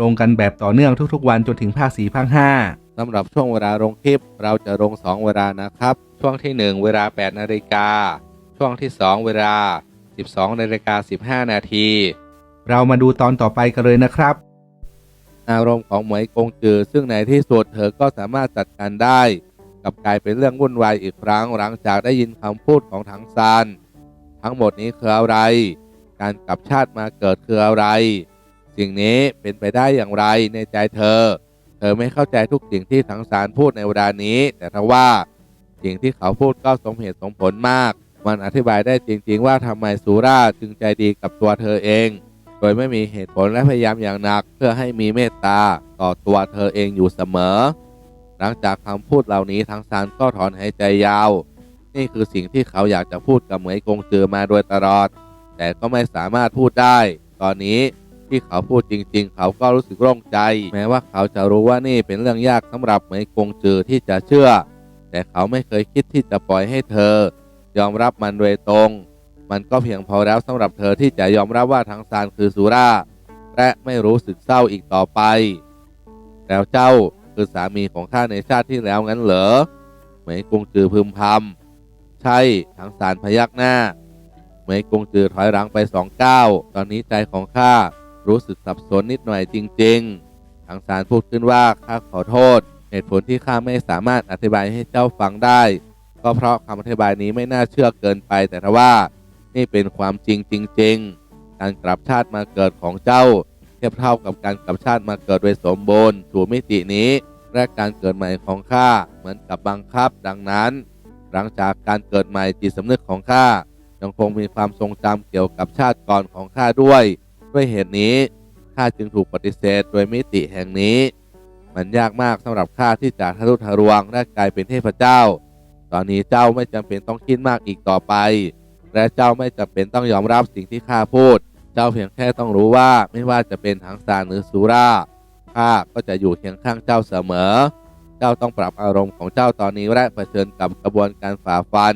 ลงกันแบบต่อเนื่องทุกๆ วันจนถึงภาค4ภาค5สำหรับช่วงเวลาลงคลิป เราจะลง 2 เวลานะครับ ช่วงที่ 1 เวลา 8 นาฬิกา ช่วงที่ 2 เวลา 12 นาฬิกา 15 นาที เรามาดูตอนต่อไปกันเลยนะครับ อารมณ์ของเหมยกงจือ ซึ่งในที่สุดเธอก็สามารถจัดการได้กลับกลายเป็นเรื่องวุ่นวายอีกครั้งหลังจากได้ยินคำพูดของถังซานทั้งหมดนี้คืออะไร การกลับชาติมาเกิดคืออะไร สิ่งนี้เป็นไปได้อย่างไรในใจเธอ เธอไม่เข้าใจทุกสิ่งที่ถังซานพูดในเวลานี้ แต่ทว่าสิ่งที่เขาพูดก็สมเหตุสมผลมาก มันอธิบายได้จริง ๆ ว่าทำไมสุราจึงใจดีกับตัวเธอเอง โดยไม่มีเหตุผลและพยายามอย่างหนัก เพื่อให้มีเมตตาต่อตัวเธอเองอยู่เสมอ หลังจากคำพูดเหล่านี้ทั้งซานก็ถอนหายใจยาว นี่คือสิ่งที่เขาอยากจะพูดกับเหมยกงจือมาโดยตลอด แต่ก็ไม่สามารถพูดได้ ตอนนี้ ที่เขาพูดจริง ๆ เขาก็รู้สึกโล่งใจ แม้ว่าเขาจะรู้ว่านี่เป็นเรื่องยากสำหรับเหมยกงจือที่จะเชื่อ แต่เขาไม่เคยคิดที่จะปล่อยให้เธอ ยอมรับมันโดยตรง มันก็เพียงพอแล้วสำหรับเธอที่จะยอมรับว่าทั้งซานคือสุราและไม่รู้สึกเศร้าอีกต่อไป แล้วเจ้าคือสามีของข้าในชาติที่แล้วงั้นเหรอเหมยกงจือพึมพำใช่ทั้งสารพยักหน้าเหมยกงจือถอยหลังไปสองก้าวตอนนี้ใจของข้า รู้สึกสับสนนิดหน่อยจริง ๆทั้งสารพูดขึ้นว่าข้าขอโทษ เหตุผลที่ข้าไม่สามารถอธิบายให้เจ้าฟังได้ ก็เพราะคำอธิบายนี้ไม่น่าเชื่อเกินไปแต่ทว่านี่เป็นความจริงจริง ๆ การกลับชาติมาเกิดของเจ้า เทียบเท่ากับการกลับชาติมาเกิดโดยสมบูรณ์สู่มิตินี้และการเกิดใหม่ของข้าเหมือนกับบังคับดังนั้น หลังจากการเกิดใหม่จิตสำนึกของข้ายังคงมีความทรงจำเกี่ยวกับชาติก่อนของข้าด้วย ด้วยเหตุนี้ข้าจึงถูกปฏิเสธโดยมิติแห่งนี้ มันยากมากสำหรับข้าที่จะทะลุทะลวงและกลายเป็นเทพเจ้า ตอนนี้เจ้าไม่จำเป็นต้องคิดมากอีกต่อไป และเจ้าไม่จำเป็นต้องยอมรับสิ่งที่ข้าพูด เจ้าเพียงแค่ต้องรู้ว่าไม่ว่าจะเป็นถังซานหรือสุราข้าก็จะอยู่เคียงข้างเจ้าเสมอ เจ้าต้องปรับอารมณ์ของเจ้าตอนนี้และเผชิญกับกระบวนการฝ่าฟัน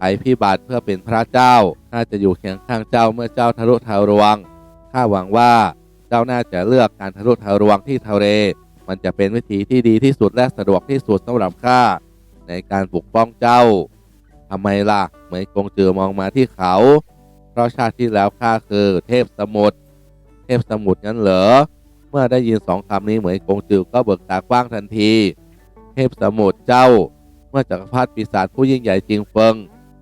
ภัยพิบัติเพื่อเป็นพระเจ้าข้าจะอยู่เคียงข้างเจ้าเมื่อเจ้าทะลุทะลวง ข้าหวังว่าเจ้าน่าจะเลือกการทะลุทะลวงที่ทะเล มันจะเป็นวิธีที่ดีที่สุดและสะดวกที่สุดสำหรับข้าในการปกป้องเจ้าทำไมล่ะเหมยกงจือมองมาที่เขา เพราะชาติที่แล้วข้าคือเทพสมุทรเทพสมุทรงั้นเหรอเมื่อได้ยินสองคำนี้เหมยกงจือก็เบิกตากว้างทันที เทพสมุทรเจ้า เมื่อจักรพรรดิปีศาจผู้ยิ่งใหญ่จริงเฟิง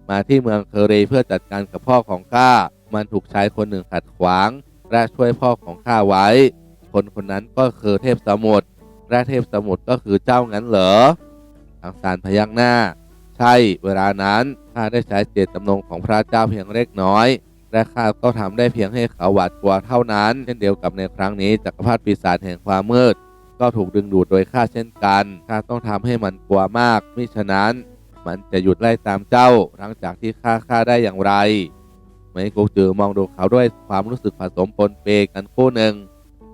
มาที่เมืองเคอเรเพื่อจัดการกับพ่อของข้ามันถูกชายคนหนึ่งขัดขวาง และช่วยพ่อของข้าไว้ คนคนนั้นก็คือเทพสมุทรและเทพสมุทรก็คือเจ้างั้นเหรอทางสารพยักหน้า ใช่เวลานั้นข้าได้ใช้เจตจำนงของพระเจ้าเพียงเล็กน้อยและข้าก็ทำได้เพียงให้เขาหวาดกลัวเท่านั้น เช่นเดียวกับในครั้งนี้จักรพรรดิปีศาจแห่งความมืด ก็ถูกดึงดูดโดยข้าเช่นกันข้าต้องทำให้มันกลัวมากมิฉะนั้น มันจะหยุดไล่ตามเจ้าหลังจากที่ข้าฆ่าได้อย่างไร เหมยกงจือมองดูเขาด้วยความรู้สึกผสมปนเปกันคู่หนึ่ง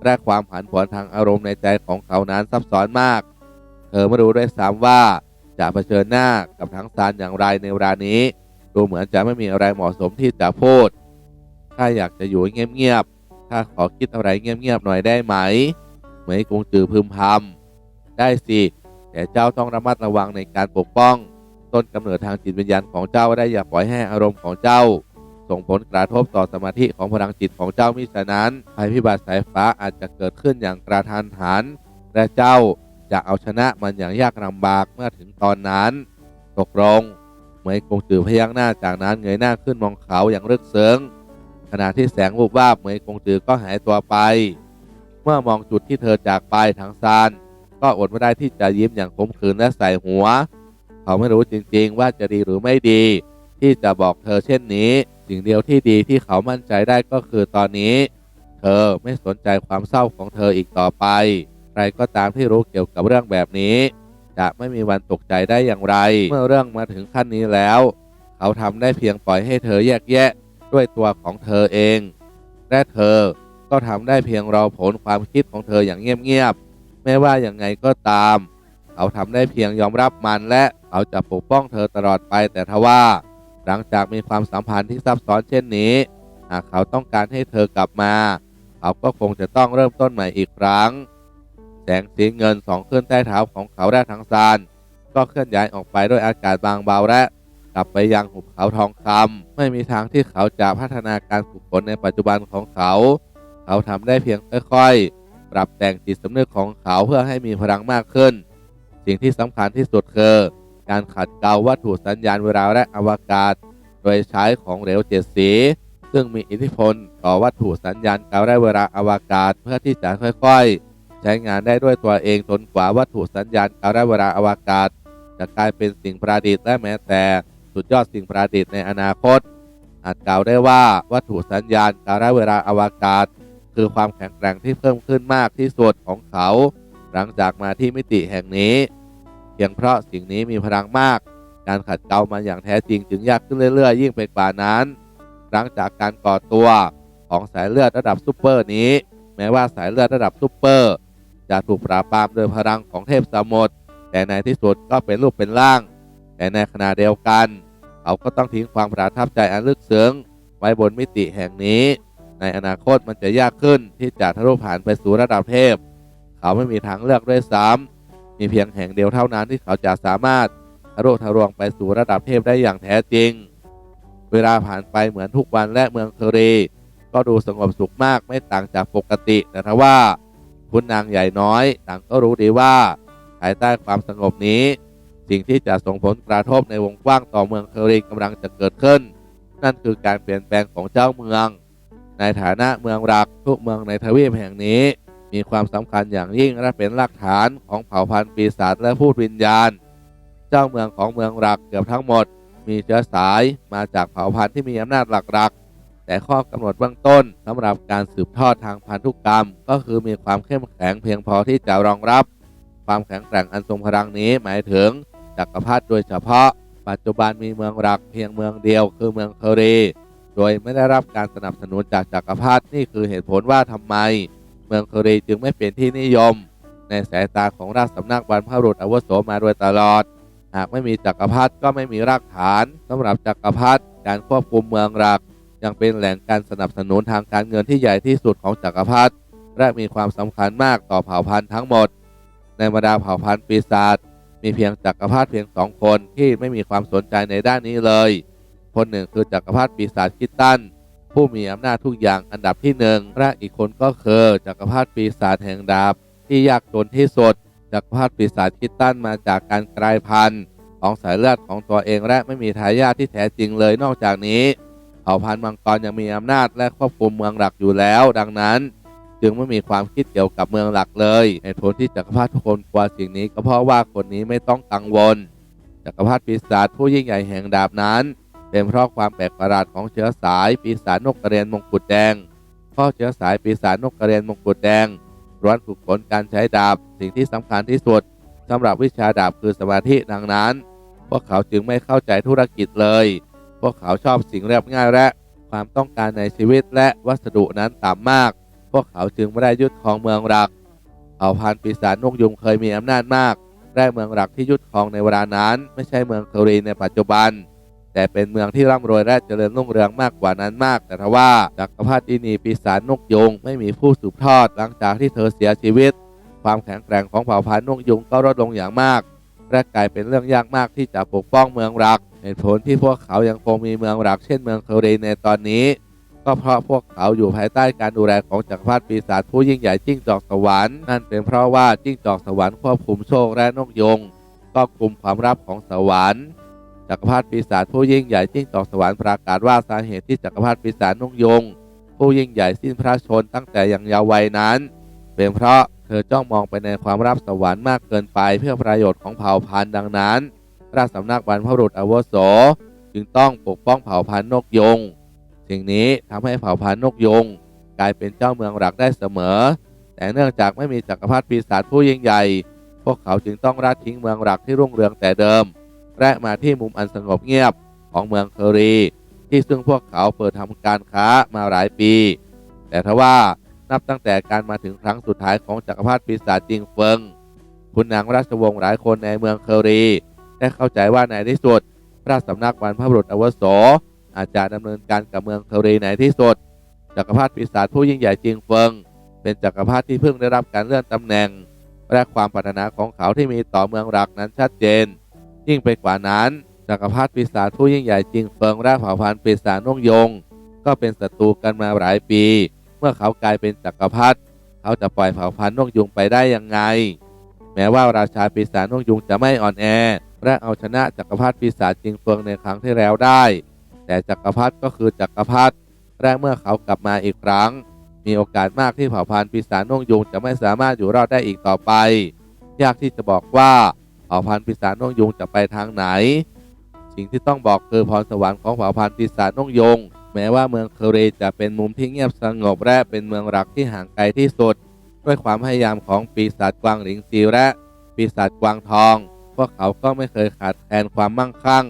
และความผันผวนทางอารมณ์ในใจของเขานั้นซับซ้อนมาก เธอไม่รู้ด้วยซ้ำว่าจะเผชิญหน้ากับทั้งซานอย่างไรในเวลานี้ ดูเหมือนจะไม่มีอะไรเหมาะสมที่จะพูด ถ้าอยากจะอยู่เงียบๆ ถ้าขอคิดอะไรเงียบๆหน่อยได้ไหม เหมยกงจือพึมพำได้สิ แต่เจ้าต้องระมัดระวังในการปกป้อง ต้นกำเนิดทางจิตวิญญาณของเจ้าได้อย่าปล่อยให้อารมณ์ของเจ้า ส่งผลกระทบต่อสมาธิของพลังจิตของเจ้ามิฉะนั้นภัยพิบัติสายฟ้าอาจจะเกิดขึ้นอย่างกระทันหัน และเจ้าจะเอาชนะมันอย่างยากลำบากเมื่อถึงตอนนั้น ตกลงเหมยกงจือพยักหน้าจากนั้นเงยหน้าขึ้นมองเขาอย่างรึกเสิงขณะที่แสงวูบวาบเหมยกงจือก็หายตัวไป เมื่อมองจุดที่เธอจากไปทางซานก็อดไม่ได้ที่จะยิ้มอย่างขมขื่นและใส่หัว เขาไม่รู้จริงๆว่าจะดีหรือไม่ดี ที่จะบอกเธอเช่นนี้ สิ่งเดียวที่ดีที่เขามั่นใจได้ก็คือตอนนี้ เธอไม่สนใจความเศร้าของเธออีกต่อไป ใครก็ตามที่รู้เกี่ยวกับเรื่องแบบนี้ จะไม่มีวันตกใจได้อย่างไร เมื่อเรื่องมาถึงขั้นนี้แล้ว เขาทำได้เพียงปล่อยให้เธอแยกแยะด้วยตัวของเธอเอง และเธอก็ทำได้เพียงรอผลความคิดของเธออย่างเงียบๆไม่ว่าอย่างไงก็ตาม เขาทำได้เพียงยอมรับมันและเขาจะปกป้องเธอตลอดไปแต่ทว่า หลังจากมีความสัมพันธ์ที่ซับซ้อนเช่นนี้ หากเขาต้องการให้เธอกลับมา เขาก็คงจะต้องเริ่มต้นใหม่อีกครั้ง แสงสีเงินสองขึ้นใต้เท้าของเขาและทั้งซานก็เคลื่อนย้ายออกไปด้วยอากาศบางเบาและกลับไปยังหุบเขาทองคำไม่มีทางที่เขาจะพัฒนาการฝึกฝนในปัจจุบันของเขา เขาทำได้เพียงค่อยๆ ปรับแต่งจิตสำนึกของเขาเพื่อให้มีพลังมากขึ้น สิ่งที่สำคัญที่สุดคือ การขัดเกลาวัตถุสัญญาณเวลาและอวกาศ โดยใช้ของเหลวเจ็ดสี ซึ่งมีอิทธิพลต่อวัตถุสัญญาณเกลาและเวลาอวกาศเพื่อที่จะค่อยๆ ใช้งานได้ด้วยตัวเองจนกว่าวัตถุสัญญาณเกลาและเวลาอวกาศ จะกลายเป็นสิ่งประดิษฐ์และแม้แต่สุดยอดสิ่งประดิษฐ์ในอนาคต อาจกล่าวได้ว่าวัตถุสัญญาณเกลาและเวลาอวกาศ คือความแข็งแกร่งที่เพิ่มขึ้นมากที่สุดของเขา หลังจากมาที่มิติแห่งนี้ เพียงเพราะสิ่งนี้มีพลังมาก การขัดเกลามันอย่างแท้จริงจึงยากขึ้นเรื่อยๆ ยิ่งไปกว่านั้น หลังจากการก่อตัวของสายเลือดระดับซูเปอร์นี้ แม้ว่าสายเลือดระดับซูเปอร์จะถูกปราบปรามโดยพลังของเทพสมุทรแต่ในที่สุดก็เป็นรูปเป็นร่าง แต่ในขณะเดียวกัน เขาก็ต้องทิ้งความประทับใจอันลึกซึ้งไว้บนมิติแห่งนี้ ในอนาคตมันจะยากขึ้นที่จะทะลุผ่านไปสู่ระดับเทพ เขาไม่มีทางเลือกด้วยซ้ำ มีเพียงแห่งเดียวเท่านั้นที่เขาจะสามารถทะลุทะลวงไปสู่ระดับเทพได้อย่างแท้จริง เวลาผ่านไปเหมือนทุกวันและเมืองเคอรีก็ดูสงบสุขมากไม่ต่างจากปกติแต่ทว่า คุณนางใหญ่น้อยต่างก็รู้ดีว่าภายใต้ความสงบนี้ สิ่งที่จะส่งผลกระทบในวงกว้างต่อเมืองเคอรีกำลังจะเกิดขึ้น นั่นคือการเปลี่ยนแปลงของเจ้าเมือง ในฐานะเมืองรักทุกเมืองในทวีปแห่งนี้ มีความสำคัญอย่างยิ่งและเป็นรากฐานของเผ่าพันธุ์ปีศาจและพูดวิญญาณ เจ้าเมืองของเมืองรักเกือบทั้งหมด มีเชื้อสายมาจากเผ่าพันธุ์ที่มีอำนาจหลักๆ แต่ข้อกำหนดเบื้องต้นสำหรับการสืบทอดทางพันธุกรรม ก็คือมีความเข้มแข็งเพียงพอที่จะรองรับ ความแข็งแกร่งอันทรงพลังนี้หมายถึงจักรพรรดิโดยเฉพาะ ปัจจุบันมีเมืองรักเพียงเมืองเดียวคือเมืองเคอรีโดยไม่ได้รับการสนับสนุนจากจักรพรรดินี่คือเหตุผลว่าทำไม เมืองคอรีจึงไม่เป็นที่นิยม ในสายตาของราชสำนักบรรพบุรุษอาวุโสมาโดยตลอด หากไม่มีจักรพรรดิก็ไม่มีรากฐานสำหรับจักรพรรดิการควบคุมเมืองรัก ยังเป็นแหล่งการสนับสนุนทางการเงินที่ใหญ่ที่สุดของจักรพรรดิและมีความสำคัญมากต่อเผ่าพันธุ์ทั้งหมด ในบรรดาเผ่าพันธุ์ปีศาจมีเพียงจักรพรรดิเพียงสองคนที่ไม่มีความสนใจในด้านนี้เลย คนหนึ่งคือจักรพรรดิปีศาจคิตตัน ผู้มีอำนาจทุกอย่างอันดับที่หนึ่งและอีกคนก็คือจักรพรรดิปีศาจแห่งดาบ ที่ยากจนที่สุดจักรพรรดิปีศาจคิตตันมาจากการกลายพันธุ์ ของสายเลือดของตัวเองและไม่มีทายาทที่แท้จริงเลยนอกจากนี้เผ่าพันธุ์มังกรยังมีอำนาจและควบคุมเมืองหลักอยู่แล้ว ดังนั้น จึงไม่มีความคิดเกี่ยวกับเมืองหลักเลยเหตุผลที่จักรพรรดิทุกคนกลัวสิ่งนี้ก็เพราะว่าคนนี้ไม่ต้องกังวลจักรพรรดิปีศาจผู้ยิ่งใหญ่แห่งดาบนั้น เป็นเพราะความแปลกประหลาดของเชื้อสายปีศาจนกกระเรียนมงกุฎแดงเพราะเชื้อสายปีศาจนกกระเรียนมงกุฎแดงร้วนฝึกฝนการใช้ดาบสิ่งที่สำคัญที่สุดสำหรับวิชาดาบคือสมาธิดังนั้น พวกเขาจึงไม่เข้าใจธุรกิจเลย พวกเขาชอบสิ่งเรียบง่ายและ ความต้องการในชีวิตและวัสดุนั้นต่ำมาก พวกเขาจึงไม่ได้ยึดครองเมืองรักเผ่าพันธุ์ปีศาจนกยุงเคยมีอำนาจมากและเมืองรักที่ยึดครองในเวลานั้น ไม่ใช่เมืองเคอรีในปัจจุบัน แต่เป็นเมืองที่ร่ำรวยและเจริญรุ่งเรืองมากกว่านั้นมาก แต่ทว่าจักรพรรดินีปีศาจนกยุงไม่มีผู้สืบทอดหลังจากที่เธอเสียชีวิต ความแข็งแกร่งของเผ่าพันธุ์นกยุงก็ลดลงอย่างมากและกลายเป็นเรื่องยากมากที่จะปกป้องเมืองรัก เหตุผลที่พวกเขายังคงมีเมืองรัก เช่นเมืองเคอรีในตอนนี้ ก็เพราะพวกเขาอยู่ภายใต้การดูแลของจักรพรรดิปีศาจผู้ยิ่งใหญ่จิ้งจอกสวรรค์นั่นเป็นเพราะว่าจิ้งจอกสวรรค์ควบคุมโชคและนกยง ก็คุมความลับของสวรรค์ จักรพรรดิปีศาจผู้ยิ่งใหญ่จิ้งจอกสวรรค์ประกาศว่าสาเหตุที่จักรพรรดิปีศาจนกยง ผู้ยิ่งใหญ่สิ้นพระชนตั้งแต่ยังเยาว์วัยนั้น เป็นเพราะเธอจ้องมองไปในความลับสวรรค์มากเกินไปเพื่อประโยชน์ของเผ่าพันธุ์ดังนั้น ราชสำนักบรรพบุรุษอวโส จึงต้องปกป้องเผ่าพันธุ์นกยง สิ่งนี้ทำให้เผ่าพันธุ์นกยง กลายเป็นเจ้าเมืองหลักได้เสมอ แต่เนื่องจากไม่มีจักรพรรดิปีศาจผู้ยิ่งใหญ่ พวกเขาจึงต้องราทิ้งเมืองหลักที่รุ่งเรืองแต่เดิม และมาที่มุมอันสงบเงียบของเมืองเคอรี ที่ซึ่งพวกเขาเปิดทำการค้ามาหลายปี แต่ทว่านับตั้งแต่การมาถึงครั้งสุดท้ายของจักรพรรดิปีศาจจิงเฟิงคุณนางราชวงศ์หลายคนในเมืองเคอรีได้เข้าใจว่าในที่สุด พระสำนักบรรพบุรุษอาวุโสอาจจะดำเนินการกับเมืองเคอรีในที่สุดจักรพรรดิปีศาจผู้ยิ่งใหญ่จิงเฟิง เป็นจักรพรรดิที่เพิ่งได้รับการเลื่อนตำแหน่งและความปรารถนาของเขาที่มีต่อเมืองหลักนั้นชัดเจน ยิ่งไปกว่านั้นจักรพรรดิปีศาจผู้ยิ่งใหญ่จริงเฟิงและเผ่าพันธุ์ปีศาจนงยง ก็เป็นศัตรูกันมาหลายปี เมื่อเขากลายเป็นจักรพรรดิเขาจะปล่อยเผ่าพันธุ์นกยุงไปได้ยังไง แม้ว่าราชาปีศาจนกยุงจะไม่อ่อนแอ และเอาชนะจักรพรรดิปีศาจจริงเฟิงในครั้งที่แล้วได้ แต่จักรพรรดิก็คือจักรพรรดิและเมื่อเขากลับมาอีกครั้ง มีโอกาสมากที่เผ่าพันธุ์ปีศาจนกยุงจะไม่สามารถอยู่รอดได้อีกต่อไป ยากที่จะบอกว่า เผ่าพันธุ์ปีศาจนกยุงจะไปทางไหน สิ่งที่ต้องบอกคือพรสวรรค์ของเผ่าพันธุ์ปีศาจนกยุงแม้ว่าเมืองเคเรจะเป็นมุมที่เงียบสงบและเป็นเมืองรักที่ห่างไกลที่สุด ด้วยความพยายามของปีศาจกวางหลิงซีและปีศาจกวางทอง พวกเขาก็ไม่เคยขาดแคลนความมั่งคั่ง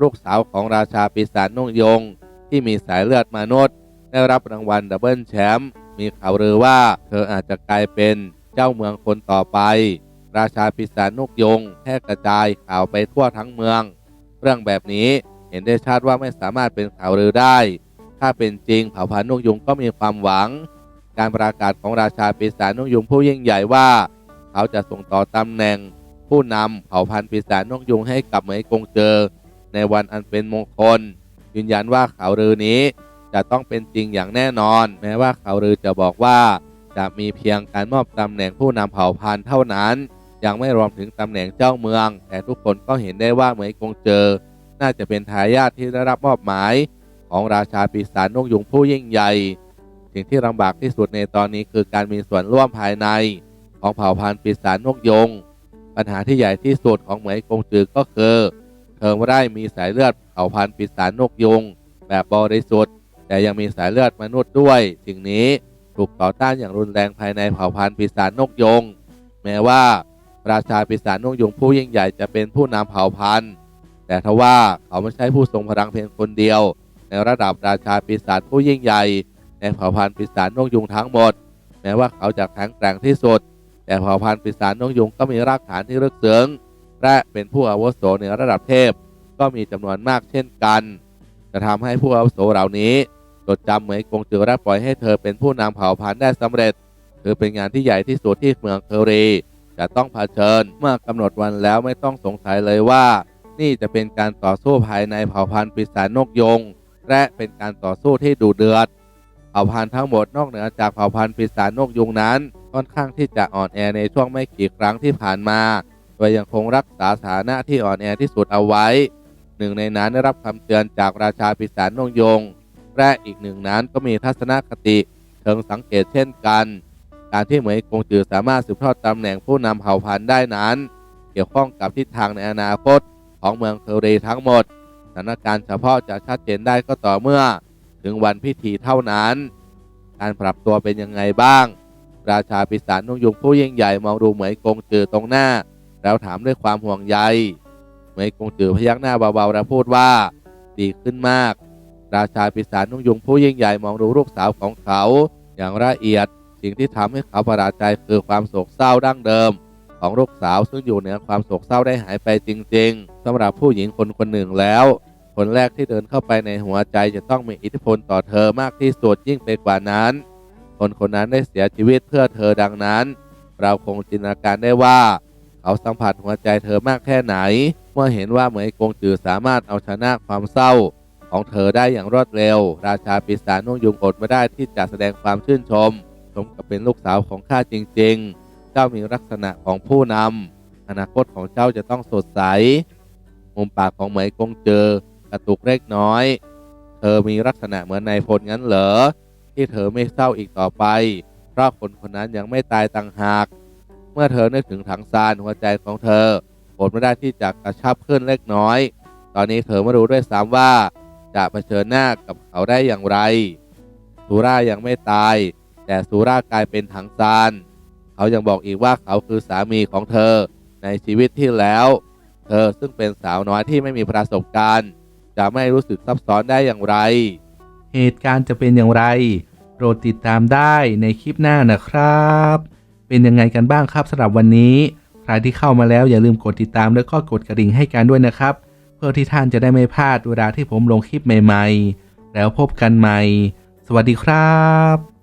ลูกสาวของราชาปีศาจนกยง ที่มีสายเลือดมนุษย์ได้รับรางวัลดับเบิลแชมป์มีข่าวลือว่าเธออาจจะกลายเป็นเจ้าเมืองคนต่อไป ราชาปีศาจนกยงแพร่กระจายข่าวไปทั่วทั้งเมือง เรื่องแบบนี้เห็นได้ชัดว่าไม่สามารถเป็นข่าวลือได้ ถ้าเป็นจริงเผ่าพันธุ์นกยงก็มีความหวัง การประกาศของราชาปีศาจนกยงผู้ยิ่งใหญ่ว่า เขาจะส่งต่อตำแหน่ง ผู้นำเผ่าพันธุ์ปีศาจนกยงให้กับเหมยกงเจอ ในวันอันเป็นมงคล ยืนยันว่าข่าวลือนี้จะต้องเป็นจริงอย่างแน่นอน แม้ว่าข่าวลือจะบอกว่าจะมีเพียงการมอบตำแหน่งผู้นำเผ่าพันธุ์เท่านั้น ยังไม่รวมถึงตำแหน่งเจ้าเมือง แต่ทุกคนก็เห็นได้ว่าเหมยกงเจอ น่าจะเป็นทายาทที่ได้รับมอบหมาย ของราชาปีศาจนกยุงผู้ยิ่งใหญ่ สิ่งที่ลำบากที่สุดในตอนนี้คือการมีส่วนร่วมภายใน ของเผ่าพันธุ์ปีศาจนกยง ปัญหาที่ใหญ่ที่สุดของเหมยกงจือก็คือเธอไม่ได้มีสายเลือดเผ่าพันธุ์ปีศาจนกยง แบบบริสุทธิ์ แต่ยังมีสายเลือดมนุษย์ด้วย สิ่งนี้ถูกต่อต้านอย่างรุนแรงภายในเผ่าพันธุ์ปีศาจนกยง แม้ว่า ราชาปีศาจนกยงผู้ยิ่งใหญ่จะเป็นผู้นำเผ่าพันธุ์ แต่ทว่าเขาไม่ใช่ผู้ทรงพลังเพียงคนเดียว ในระดับราชาปีศาจผู้ยิ่งใหญ่ ในเผ่าพันธุ์ปีศาจนกยุงทั้งหมด แม้ว่าเขาจะแข็งแกร่งที่สุด แต่เผ่าพันธุ์ปีศาจนกยุงก็มีรากฐานที่ลึกซึ้งและเป็นผู้อาวุโสในระดับเทพ ก็มีจำนวนมากเช่นกัน จะทำให้ผู้อาวุโสเหล่านี้จดจำเหมยกงจือและปล่อยให้เธอเป็นผู้นำเผ่าพันธุ์ได้สำเร็จถือเป็นงานที่ใหญ่ที่สุดที่เมืองเคอรี จะต้องเผชิญ เมื่อกำหนดวันแล้วไม่ต้องสงสัยเลยว่า นี่จะเป็นการต่อสู้ภายในเผ่าพันธุ์ปีศาจนกยง และเป็นการต่อสู้ที่ดุเดือด เผ่าพันธุ์ทั้งหมดนอกเหนือจากเผ่าพันธุ์ปีศาจนกยุงนั้น ค่อนข้างที่จะอ่อนแอในช่วงไม่กี่ครั้งที่ผ่านมาโดยยังคงรักษาสถานะที่อ่อนแอที่สุดเอาไว้ หนึ่งในนั้นได้รับคำเตือนจากราชาปีศาจนกยง และอีกหนึ่งนั้นก็มีทัศนคติเชิงสังเกตเช่นกัน การที่เหมยกงจือสามารถสืบทอดตำแหน่งผู้นำเผ่าพันธุ์ได้นั้น เกี่ยวข้องกับทิศทางในอนาคตของเมืองเคอรีทั้งหมดสถานการณ์เฉพาะจะชัดเจนได้ก็ต่อเมื่อ ถึงวันพิธีเท่านั้น การปรับตัวเป็นยังไงบ้าง ราชาปีศาจนุ่งยุงผู้ยิ่งใหญ่มองดูเหมยกงจือตรงหน้า แล้วถามด้วยความห่วงใยเหมยกงจือพยักหน้าเบาๆแล้วพูดว่า ดีขึ้นมาก ราชาปีศาจนุ่งยุงผู้ยิ่งใหญ่มองดูลูกสาวของเขา อย่างละเอียด สิ่งที่ทำให้เขาประหลาดใจคือความโศกเศร้าดั้งเดิม ของลูกสาวซึ่งอยู่เหนือความโศกเศร้าได้หายไปจริง ๆสำหรับผู้หญิงคนคนหนึ่งแล้ว คนแรกที่เดินเข้าไปในหัวใจจะต้องมีอิทธิพลต่อเธอมากที่สุดยิ่งไปกว่านั้น คนคนนั้นได้เสียชีวิตเพื่อเธอดังนั้น เราคงจินตนาการได้ว่า เขาสัมผัสหัวใจเธอมากแค่ไหน เมื่อเห็นว่าเหมยกงจือสามารถเอาชนะความเศร้าของเธอได้อย่างรวดเร็ว ราชาปีศาจนุ่งยุงอดไม่ได้ที่จะแสดงความชื่นชม สมกับเป็นลูกสาวของข้าจริง ๆ เจ้ามีลักษณะของผู้นำอนาคตของเจ้าจะต้องสดใส มุมปากของเหมยกงเจอกระตุกเล็กน้อย เธอมีลักษณะเหมือนนายพลงั้นเหรอ ที่เธอไม่เศร้าอีกต่อไป เพราะคนคนนั้นยังไม่ตายต่างหาก เมื่อเธอนึกถึงถังซานหัวใจของเธออดไม่ได้ที่จะกระชับขึ้นเล็กน้อย ตอนนี้เธอไม่รู้ด้วยซ้ำว่า จะเผชิญหน้ากับเขาได้อย่างไรสุรายังไม่ตาย แต่สุรากลายเป็นถังซานเขายังบอกอีกว่าเขาคือสามีของเธอในชีวิตที่แล้ว เธอซึ่งเป็นสาวน้อยที่ไม่มีประสบการณ์ จะไม่รู้สึกซับซ้อนได้อย่างไร เหตุการณ์จะเป็นอย่างไร โปรดติดตามได้ในคลิปหน้านะครับ เป็นยังไงกันบ้างครับสำหรับวันนี้ใครที่เข้ามาแล้วอย่าลืมกดติดตามแล้วก็กดกระดิ่งให้กันด้วยนะครับ เพื่อที่ท่านจะได้ไม่พลาดเวลาที่ผมลงคลิปใหม่ ๆ แล้วพบกันใหม่ สวัสดีครับ